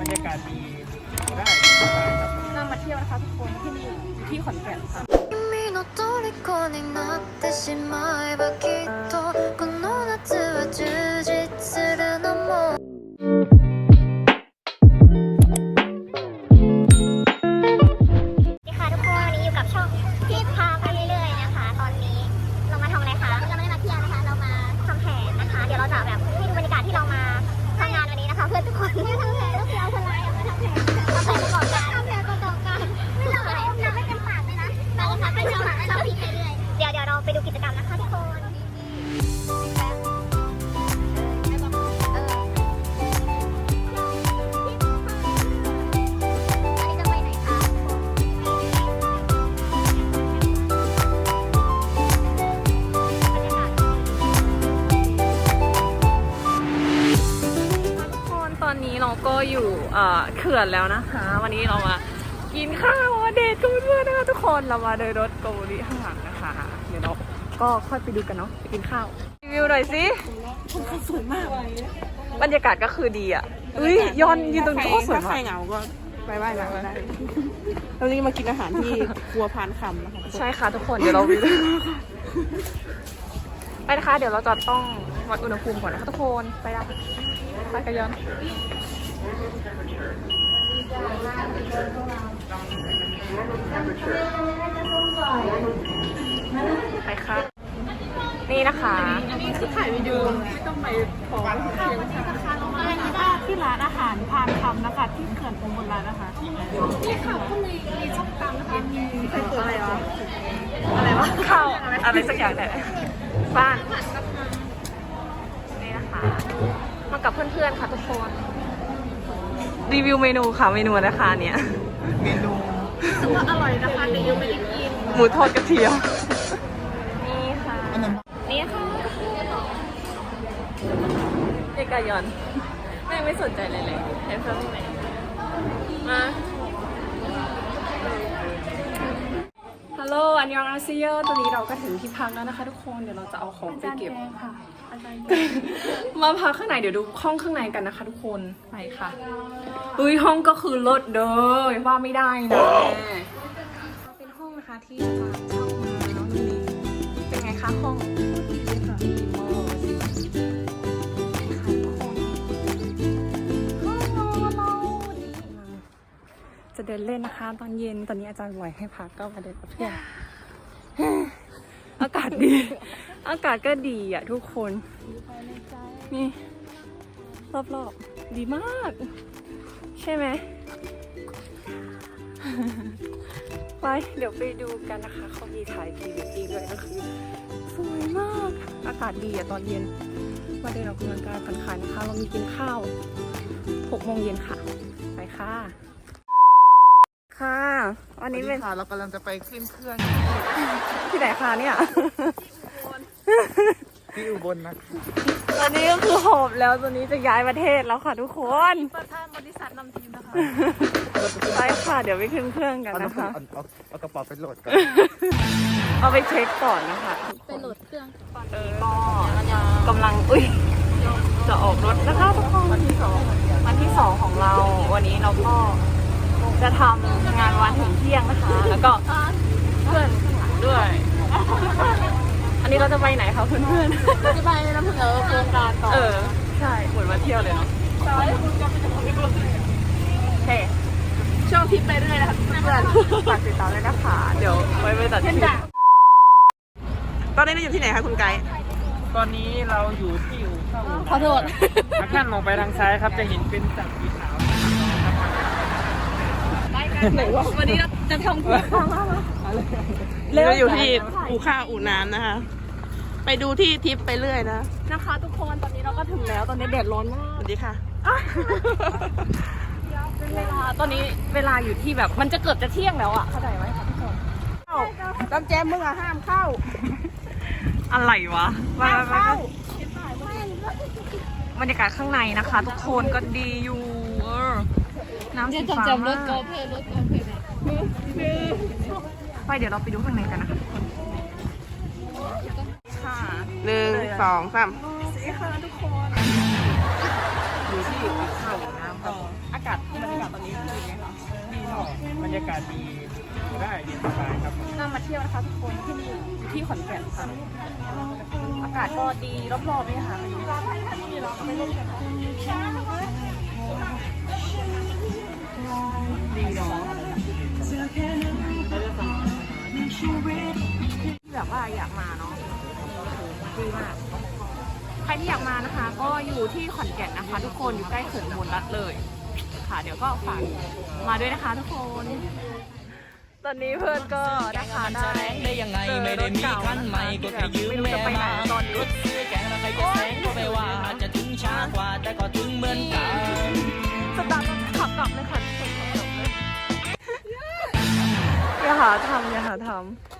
บรรยากาศดีได้สบายครับ น่ามาเที่ยวนะคะทุกคนที่นี่อยู่ที่ขอนแก่นค่ะ 君の虜になってしまえばきっと อยู่เอ่อเขื่อนแล้วนะคะ วันนี้เรามากินข้าวมาเดทกันเพื่อนๆนะคะทุกคนเรามาเดินรถโกบุรีข้างหลังนะคะเดี๋ยวเราก็ค่อยไปดูกันเนาะไปกินข้าวรีวิวหน่อยสิสวยมากบรรยากาศก็คือดีอะอุ้ยยอนยืนตรงนี้ก็สวยถ้าใครมากเหงาก็ไปไหว้พระได้เรานี่มากินอาหารที่ครัวพานคำนะคะใช่ค่ะทุกคนเดี๋ยวเราไปนะคะ เดี๋ยวเราจะต้องวัดอุณหภูมิก่อนนะคะทุกคนไปได้ไปกันยอน ไปค่ะนี่นะคะ อันนี้คือถ่ายวิดีโอไม่ต้องไปขอวันเพียงค่ะอะไรนะคะที่ร้านอาหารพานคำนะคะ ที่เขื่อนอุบลรัตน์นะคะนี่ค่ะก็มีมีส้มตำนะคะมีใครเปิดอะไรวะอะไรวะข้าวอะไรสักอย่างแต่บ้านนี่นะคะมากับเพื่อนๆค่ะทุกคน รีวิวเมนูค่ะเมนูนะคะเนี่ยเมนูถือว่าอร่อยนะคะแต่ยังไม่ได้กินหมูทอดกระเทียมนี่ค่ะอันนั้นนี่ค่ะเอกายอนแม่งไม่สนใจเลยเลยเห็นเพื่อนไหมมา ฮัลโหล อันยองอาซิเยอตอนนี้เราก็ถึงที่พักแล้วนะคะ ทุกคนเดี๋ยวเราจะเอาของไปเก็บมาพักข้างในเดี๋ยวดูห้องข้างในกันนะคะ ทุกคนไปค่ะอุ้ยห้องก็คือรถเด้อว่าไม่ได้นะเป็นห้องนะคะที่อาจารย์เช่ามาเนาะนี่เป็นไงคะห้องดีค่ะดีมากสิค่ะทุกคนห้องนอนเราวันนี้จะเดินเล่นนะคะ ตอนเย็นตอนนี้อาจารย์บ่อยให้พักก็มาเดินกับเพื่อน อากาศดี อากาศก็ดีอะทุกคน นี่ รอบๆ ดีมาก ใช่ไหม ไป เดี๋ยวไปดูกันนะคะ เขามีถ่ายพรีเวดดิ้งด้วยก็คือ สวยมาก อากาศดีอะตอนเย็น มาเดินออกกำลังกายผ่อนคลายนะคะ เรามีกินข้าว6โมงเย็นค่ะ ไปค่ะ ค่ะวันนี้เป็นค่ะเรากำลังจะไปขึ้นเครื่องที่ไหนคะเนี่ยที่อุบลนะตอนนี้ก็คือหอบแล้วตอนนี้จะย้ายประเทศแล้วค่ะทุกคนประธานบริษัทนำทีมนะคะไปค่ะเดี๋ยวไปขึ้นเครื่องกันเอานะคะเอาเอาเอากระเป๋าไปโหลดก่อนเอาไปเช็คก่อนนะคะไปโหลดเครื่องตอนนี้ก็กำลังอุ้ยจะออกรถนะคะทุกคนวันที่สองวันที่สองของเรา วันนี้เราก็ จะทำงานวันถึงเที่ยงนะคะ แล้วก็เพื่อนข้างหลังด้วย อันนี้เราจะไปไหนคะเพื่อนๆจะไปนำเสนอโครงการต่อ เออ ใช่เหมือนมาเที่ยวเลยเนาะโอเคช่วงทิปไปเรื่อยนะคะเพื่อนฝากติดตามด้วยนะคะ เดี๋ยวไว้ไปตัดคลิปตอนนี้เราอยู่ที่ไหนคะคุณไกด์ตอนนี้เราอยู่ที่อู่เข้าอู่ขอโทษทางด้านมองไปทางซ้ายครับจะเห็นเป็นสัตว์สีขาว วันนี้เราจะทำเราอยู่ที่อู่ข้าวอู่น้ำนะคะ ไปดูที่ทิปไปเรื่อยนะ นะคะทุกคนตอนนี้เราก็ถึงแล้วตอนนี้แดดร้อนมากสวัสดีค่ะเป็นเวลาตอนนี้เวลาอยู่ที่แบบมันจะเกือบจะเที่ยงแล้วอะเข้าใจไหมคะทุกคนจำแจมมึงอะห้ามเข้า อะไรวะห้ามเข้าบรรยากาศข้างในนะคะ ทุกคนก็ดีอยู่เออ น้ำสีฟ้ามากอเพรถโกเพลไปเดี๋ยวเราไปดูข้างในกันนะคะค่หนึ่งสองสามสวัสดีค่ะทุกคนอยู่ที่เขาน้ำครับอากาศบรรยากาศตอนนี้ดีไหมคะดีเนาะบรรยากาศดีอยู่ได้เย็นสบายครับน่ามาเที่ยวนะคะทุกคนที่นี่อยู่ที่ขอนแก่นค่ะอากาศก็ดีรอบๆนี่ค่ะไม่ร้อนไม่ไร้อน ดีเนาะที่แบบว่าอยากมาเนาะดีมากใครที่อยากมานะคะ ก็อยู่ที่ขอนแก่นนะคะ ทุกคนอยู่ใกล้เขื่อนมูลรัฐเลย ค่ะ เดี๋ยวก็ฝากมาด้วยนะคะทุกคน ตอนนี้เพื่อนก็นะคะได้ได้ยังไงไม่ได้มีคันใหม่ก็แค่ยืมแม่มารถ หาทำอย่าหาทำ